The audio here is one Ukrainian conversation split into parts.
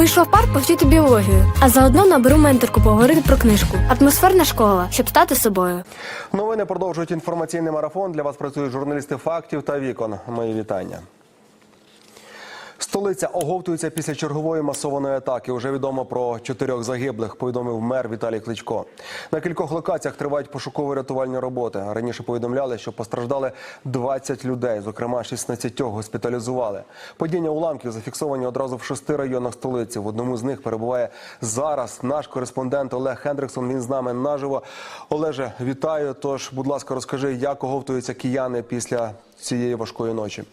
Вийшла в парк повчити біологію, а заодно наберу менторку поговорити про книжку. Атмосферна школа, щоб стати собою. Новини продовжують інформаційний марафон. Для вас працюють журналісти фактів та вікон. Мої вітання. Столиця оговтується після чергової масованої атаки. Уже відомо про чотирьох загиблих. Повідомив мер Віталій Кличко. На кількох локаціях тривають пошуково-рятувальні роботи. Раніше повідомляли, що постраждали 20 людей. Зокрема, 16 госпіталізували. Падіння уламків зафіксовані одразу в шести районах столиці. В одному з них перебуває зараз наш кореспондент Олег Хендриксон. Він з нами наживо. Олеже, вітаю. Тож, будь ласка, розкажи, як оговтуються кияни після цієї важкої ночі.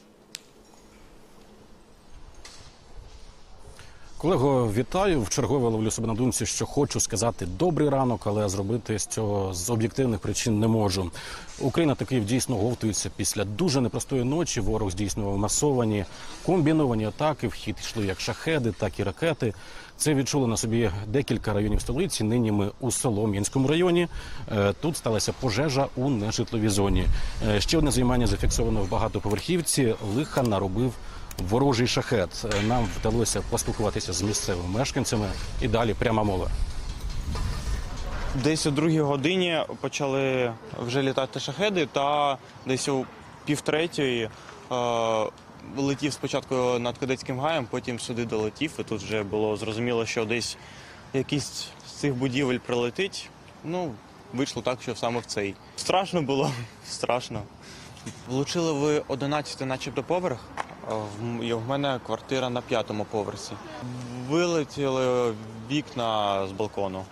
Колего, вітаю. Вчергове ловлю себе на думці, що хочу сказати добрий ранок, але зробити з цього з об'єктивних причин не можу. Україна та Київ дійсно говтуються після дуже непростої ночі. Ворог здійснював масовані комбіновані атаки. В хід йшли як шахеди, так і ракети. Це відчули на собі декілька районів столиці. Нині ми у Солом'янському районі. Е, Тут сталася пожежа у нежитловій зоні. Е, Ще одне займання зафіксовано в багатоповерхівці. Лиха наробив ворожий шахет. Нам вдалося поспілкуватися з місцевими мешканцями і далі пряма мова. Десь о другій годині почали вже літати шахеди, та десь о півтретьої е, летів спочатку над кадетським гаєм, потім сюди долетів, і тут вже було зрозуміло, що десь якийсь з цих будівель прилетить. Ну, вийшло так, що саме в цей. Страшно було, страшно. Влучили ви 11 начебто поверх. В мене квартира на п'ятому поверсі. Вилетіли вікна з балкону.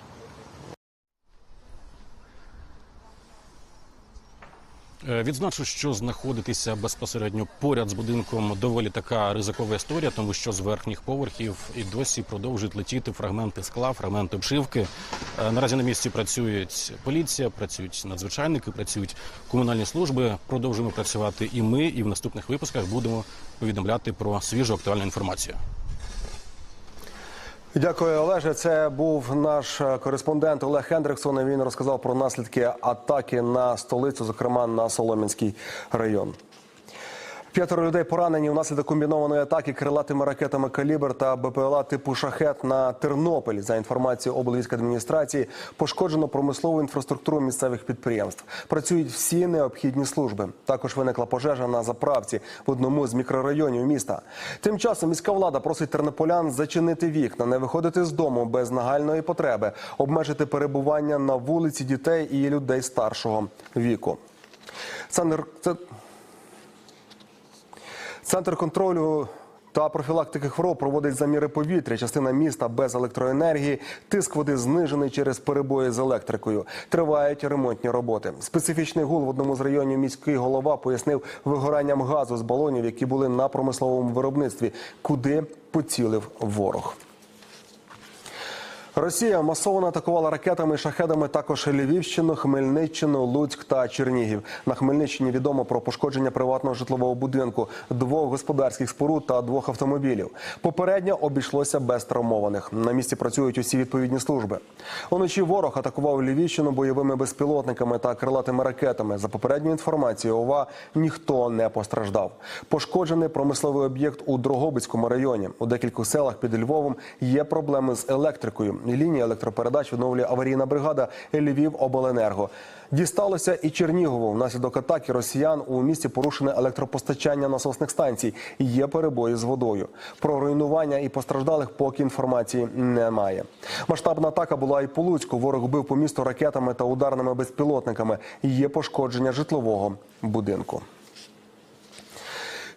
Відзначу, що знаходитися безпосередньо поряд з будинком доволі така ризикова історія, тому що з верхніх поверхів і досі продовжують летіти фрагменти скла, фрагменти обшивки. Е, Наразі на місці працюють поліція, працюють надзвичайники, працюють комунальні служби. Продовжуємо працювати і ми, і в наступних випусках будемо повідомляти про свіжу актуальну інформацію. Дякую, Олеже. Це був наш е, кореспондент Олег Хендриксон. Він розказав про наслідки атаки на столицю, зокрема на Солом'янський район. П'ятеро людей поранені внаслідок комбінованої атаки крилатими ракетами «Калібр» та БПЛА типу «Шахет» на Тернопіль. За інформацією облвійськадміністрації, пошкоджено промислову інфраструктуру місцевих підприємств. Працюють всі необхідні служби. Також виникла пожежа на заправці в одному з мікрорайонів міста. Тим часом міська влада просить тернополян зачинити вікна, не виходити з дому без нагальної потреби, обмежити перебування на вулиці дітей і людей старшого віку. Це... Центр контролю та профілактики хвороб проводить заміри повітря. Частина міста без електроенергії. Тиск води знижений через перебої з електрикою. Тривають ремонтні роботи. Специфічний гул в одному з районів міський голова пояснив вигоранням газу з балонів, які були на промисловому виробництві, куди поцілив ворог. Росія масово атакувала ракетами і шахедами також Львівщину, Хмельниччину, Луцьк та Чернігів. На Хмельниччині відомо про пошкодження приватного житлового будинку, двох господарських споруд та двох автомобілів. Попередньо обійшлося без травмованих. На місці працюють усі відповідні служби. Уночі ворог атакував Львівщину бойовими безпілотниками та крилатими ракетами. За попередньою інформацією, ОВА ніхто не постраждав. Пошкоджений промисловий об'єкт у Дрогобицькому районі. У декількох селах під Львовом є проблеми з електрикою. Лінії електропередач відновлює аварійна бригада Львів Обленерго. Дісталося і Чернігову. Внаслідок атаки росіян у місті порушене електропостачання насосних станцій. Є перебої з водою. Про руйнування і постраждалих поки інформації немає. Масштабна атака була і по Луцьку. Ворог бив по місту ракетами та ударними безпілотниками. Є пошкодження житлового будинку.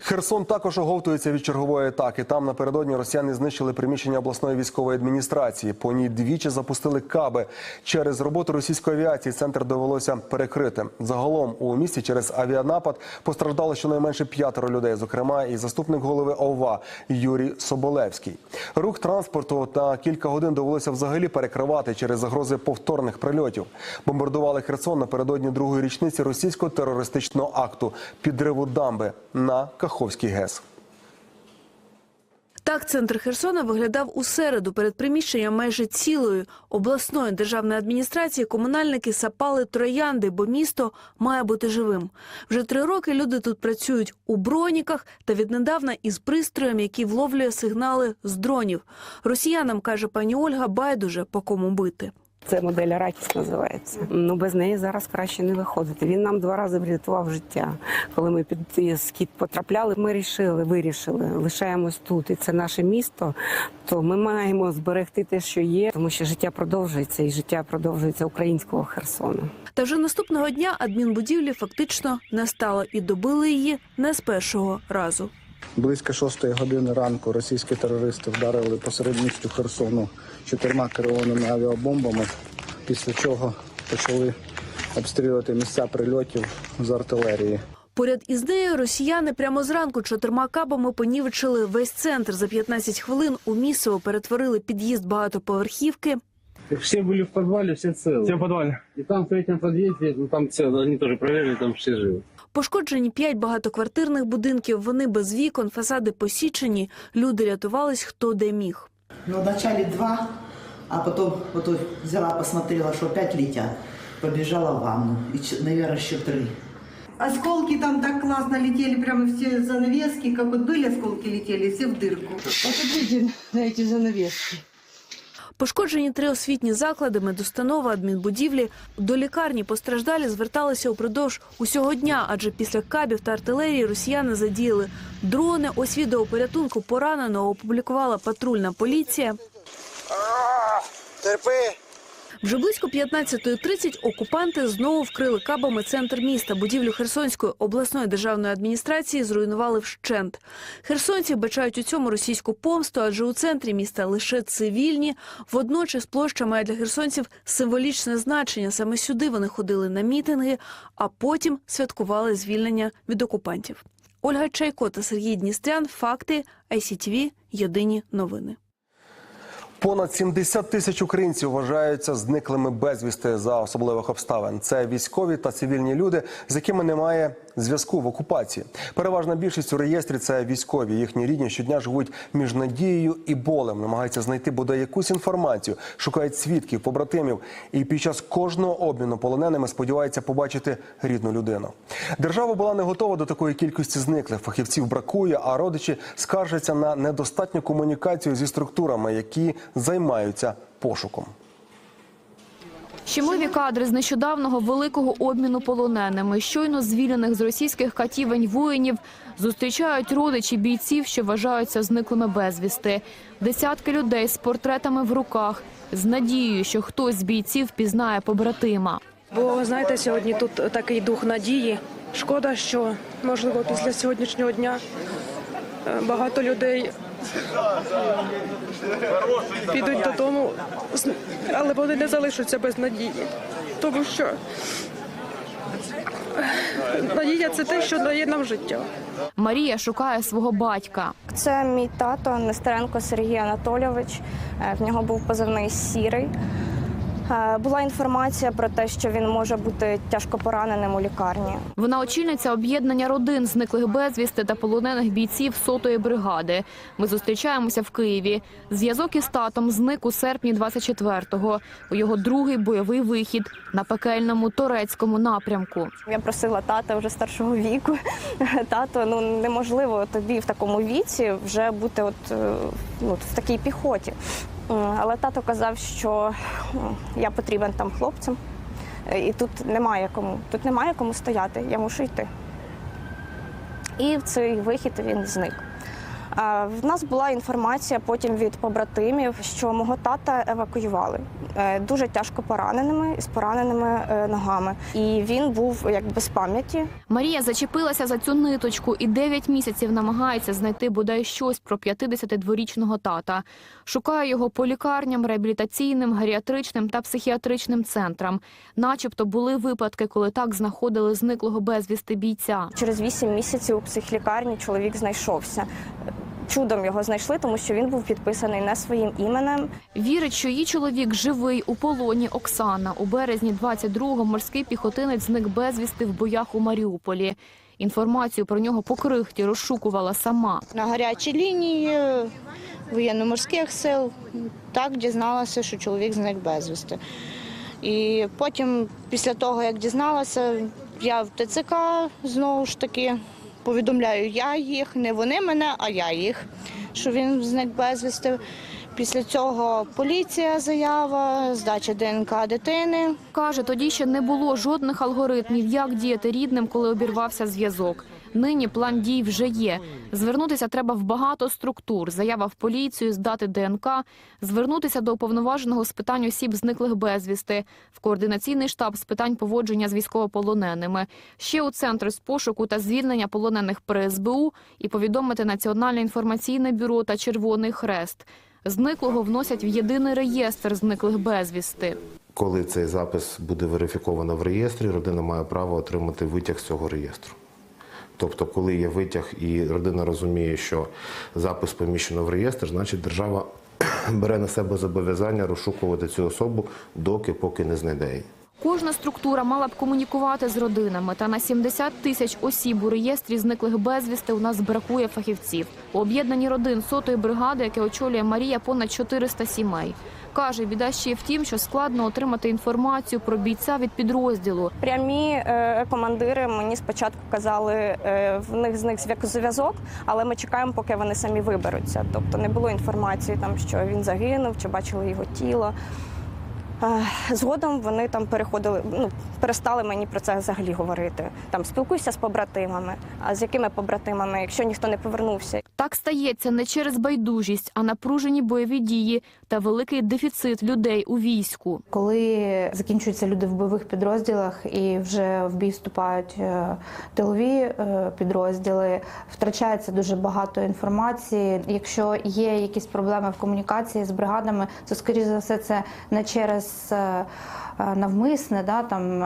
Херсон також оговтується від чергової атаки. Там напередодні росіяни знищили приміщення обласної військової адміністрації. По ній двічі запустили каби. Через роботу російської авіації центр довелося перекрити. Загалом у місті через авіанапад постраждало щонайменше п'ятеро людей, зокрема і заступник голови ОВА Юрій Соболевський. Рух транспорту на кілька годин довелося взагалі перекривати через загрози повторних прильотів. Бомбардували Херсон напередодні другої річниці російського терористичного акту підриву дамби на Каховський ГЕС. Так, центр Херсона виглядав у середу. Перед приміщенням майже цілої обласної державної адміністрації комунальники сапали троянди, бо місто має бути живим. Вже три роки люди тут працюють у броніках та віднедавна із пристроєм, який вловлює сигнали з дронів. Росіянам каже пані Ольга, байдуже по кому бити. Це модель Аракіс називається. Ну без неї зараз краще не виходити. Він нам два рази врятував життя. Коли ми під скіт потрапляли, ми рішили, вирішили, лишаємось тут, і це наше місто. То ми маємо зберегти те, що є, тому що життя продовжується, і життя продовжується українського Херсону. Та вже наступного дня адмінбудівлі фактично не стало і добили її не з першого разу. Близько шостої години ранку російські терористи вдарили посеред місту Херсону чотирма керованими авіабомбами, після чого почали обстрілювати місця прильотів з артилерії. Поряд із нею росіяни прямо зранку чотирма кабами понівечили весь центр. За 15 хвилин у місиво перетворили під'їзд багатоповерхівки. Все были в подвале, все целы. Все в подвале. И там в третьем подъезде, ну там все, они тоже проверили, там все живы. Пошкоджені п'ять багатоквартирних будинків. Вони без вікон, фасади посічені. Люди рятувались хто де міг. Ну, вначале два, а потом вот тут взяла, посмотрела, что опять летят. Побежала в ванну. И, наверное, еще три. Осколки там так классно летели, прямо все занавески, как вот были осколки летели, все в дырку. Посмотрите на эти занавески. Пошкоджені три освітні заклади, медустанова, адмінбудівлі. До лікарні постраждалі зверталися упродовж усього дня, адже після кабів та артилерії росіяни задіяли дрони. Ось відео порятунку пораненого опублікувала патрульна поліція. Вже близько 15.30 окупанти знову вкрили кабами центр міста. Будівлю Херсонської обласної державної адміністрації зруйнували вщент. Херсонці бачають у цьому російську помсту, адже у центрі міста лише цивільні. Водночас площа має для херсонців символічне значення. Саме сюди вони ходили на мітинги, а потім святкували звільнення від окупантів. Ольга Чайко та Сергій Дністрян. Факти ICTV. Єдині новини. Понад 70 тисяч українців вважаються зниклими безвісти за особливих обставин. Це військові та цивільні люди, з якими немає зв'язку в окупації. Переважна більшість у реєстрі це військові. Їхні рідні щодня живуть між надією і болем, намагаються знайти бодай якусь інформацію, шукають свідків, побратимів. І під час кожного обміну полоненими сподіваються побачити рідну людину. Держава була не готова до такої кількості зниклих. Фахівців бракує, а родичі скаржаться на недостатню комунікацію зі структурами, які займаються пошуком. Щемливі кадри з нещодавного великого обміну полоненими, щойно звільнених з російських катівень воїнів, зустрічають родичі бійців, що вважаються зниклими безвісти. Десятки людей з портретами в руках, з надією, що хтось з бійців пізнає побратима. Бо знаєте, сьогодні тут такий дух надії. Шкода, що можливо після сьогоднішнього дня е, багато людей підуть додому, але вони не залишаться без надії, тому що надія це те, що дає нам життя. Марія шукає свого батька. Це мій тато Нестеренко Сергій Анатолійович. Е, В нього був позивний сірий. Е, Була інформація про те, що він може бути тяжко пораненим у лікарні. Вона очільниця об'єднання родин зниклих безвісти та полонених бійців сотої бригади. Ми зустрічаємося в Києві. Зв'язок із татом зник у серпні 24-го. У його другий бойовий вихід на пекельному турецькому напрямку. Я просила тата вже старшого віку. Тато, ну неможливо тобі в такому віці вже бути от, е, ну, в такій піхоті. М, Але тато казав, що я потрібен там хлопцям, е, і тут немає кому. Тут немає кому стояти, я мушу йти. І в цей вихід він зник. В нас була інформація потім від побратимів, що мого тата евакуювали е, дуже тяжко пораненими з пораненими е, ногами. І він був як без пам'яті. Марія зачепилася за цю ниточку і 9 місяців намагається знайти бодай щось про 52-річного тата. Шукає його по лікарням, реабілітаційним, геріатричним та психіатричним центрам. Начебто були випадки, коли так знаходили зниклого безвісти бійця. Через вісім місяців у психлікарні чоловік знайшовся. Чудом його знайшли, тому що він був підписаний не своїм іменем. Вірить, що її чоловік живий у полоні Оксана. У березні 22-го морський піхотинець зник безвісти в боях у Маріуполі. Інформацію про нього по крихті розшукувала сама. На гарячій лінії воєнно-морських сил так дізналася, що чоловік зник безвісти. І потім, після того, як дізналася, я в ТЦК знову ж таки повідомляю я їх, не вони мене, а я їх, що він зник безвісти. Після цього поліція заява, здача ДНК дитини. Каже, тоді ще не було жодних алгоритмів, як діяти рідним, коли обірвався зв'язок. Нині план дій вже є. Звернутися треба в багато структур. Заява в поліцію, здати ДНК, звернутися до уповноваженого з питань осіб зниклих безвісти, в координаційний штаб з питань поводження з військовополоненими, ще у центр з пошуку та звільнення полонених при СБУ і повідомити Національне інформаційне бюро та Червоний Хрест. Зниклого вносять в єдиний реєстр зниклих безвісти. Коли цей запис буде верифіковано в реєстрі, родина має право отримати витяг з цього реєстру. Тобто, коли є витяг і родина розуміє, що запис поміщено в реєстр, значить держава бере на себе зобов'язання розшукувати цю особу, доки поки не знайде її. Кожна структура мала б комунікувати з родинами. Та на 70 тисяч осіб у реєстрі зниклих безвісти у нас бракує фахівців. У об'єднанні родин сотої бригади, яке очолює Марія, понад 400 сімей. Каже, біда ще в тім, що складно отримати інформацію про бійця від підрозділу. Прямі е, командири мені спочатку казали, е, в них зник зв'язок, але ми чекаємо, поки вони самі виберуться. Тобто не було інформації, там що він загинув, чи бачили його тіло. Е, Згодом вони там переходили, ну перестали мені про це взагалі говорити. Там спілкуйся з побратимами. А з якими побратимами, якщо ніхто не повернувся? Так стається не через байдужість, а напружені бойові дії та великий дефіцит людей у війську. Коли закінчуються люди в бойових підрозділах і вже в бій вступають е, тилові е, підрозділи, втрачається дуже багато інформації. Якщо є якісь проблеми в комунікації з бригадами, то скоріш за все це не через е, навмисне, да там.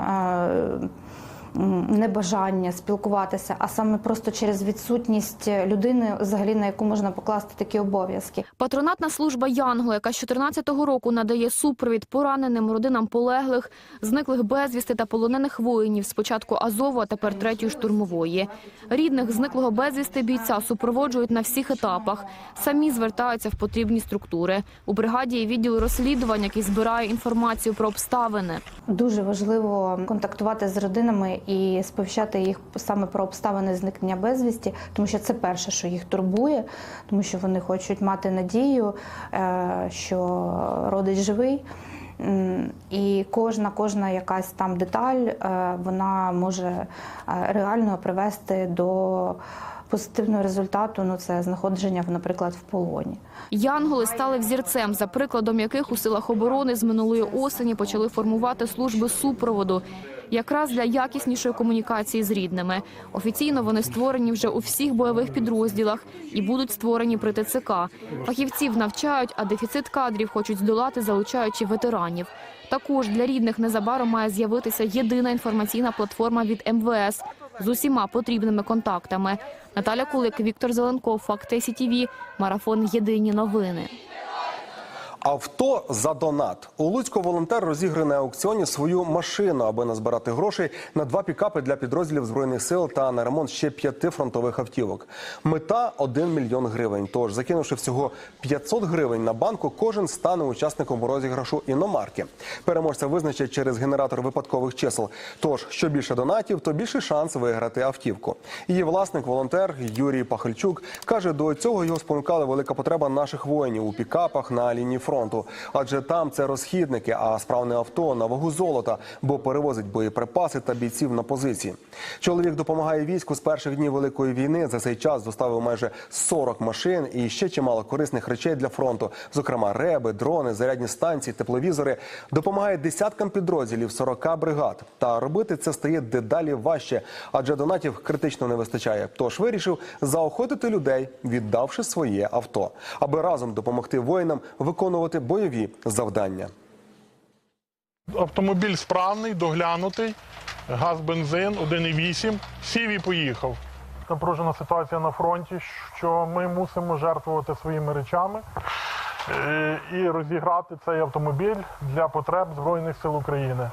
Небажання спілкуватися, а саме просто через відсутність людини, взагалі на яку можна покласти такі обов'язки. Патронатна служба Янго, яка з 14-го року надає супровід пораненим родинам полеглих, зниклих безвісти та полонених воїнів спочатку Азову, а тепер третьої штурмової. Рідних зниклого безвісти бійця супроводжують на всіх етапах. Самі звертаються в потрібні структури. У бригаді є відділ розслідувань, який збирає інформацію про обставини. Дуже важливо контактувати з родинами і сповіщати їх саме про обставини зникнення безвісті, тому що це перше, що їх турбує, тому що вони хочуть мати надію, е, що родич живий. І кожна, кожна якась там деталь, е, вона може е, реально привести до позитивного результату. Ну це знаходження, наприклад, в полоні. Янголи стали взірцем, за прикладом яких у силах оборони з минулої осені почали формувати служби супроводу. Якраз для якіснішої комунікації з рідними. Офіційно вони створені вже у всіх бойових підрозділах і будуть створені при ТЦК. Фахівців навчають, а дефіцит кадрів хочуть здолати, залучаючи ветеранів. Також для рідних незабаром має з'явитися єдина інформаційна платформа від МВС з усіма потрібними контактами. Наталя Кулик, Віктор Зеленков, Факти СІТІВІ, Марафон Єдині новини. Авто за донат. У Луцьку волонтер розіграє на аукціоні свою машину, аби назбирати грошей на два пікапи для підрозділів збройних сил та на ремонт ще п'яти фронтових автівок. Мета 1 мільйон гривень. Тож, закинувши всього 500 гривень на банку, кожен стане учасником розіграшу іномарки. Переможця визначать через генератор випадкових чисел. Тож, що більше донатів, то більший шанс виграти автівку. Її власник, волонтер Юрій Пахальчук, каже, до цього його спонукала велика потреба наших воїнів у пікапах на лінії фронту. Адже там це розхідники, а справне авто на вагу золота, бо перевозить боєприпаси та бійців на позиції. Чоловік допомагає війську з перших днів великої війни. За цей час доставив майже 40 машин і ще чимало корисних речей для фронту, зокрема реби, дрони, зарядні станції, тепловізори. Допомагає десяткам підрозділів 40 бригад. Та робити це стає дедалі важче, адже донатів критично не вистачає. Тож вирішив заохотити людей, віддавши своє авто, аби разом допомогти воїнам виконувати бойові завдання. Автомобіль справний, доглянутий, газ, бензин, 1,8. Сів і поїхав. Напружена ситуація на фронті, що ми мусимо жертвувати своїми речами е, і розіграти цей автомобіль для потреб Збройних сил України.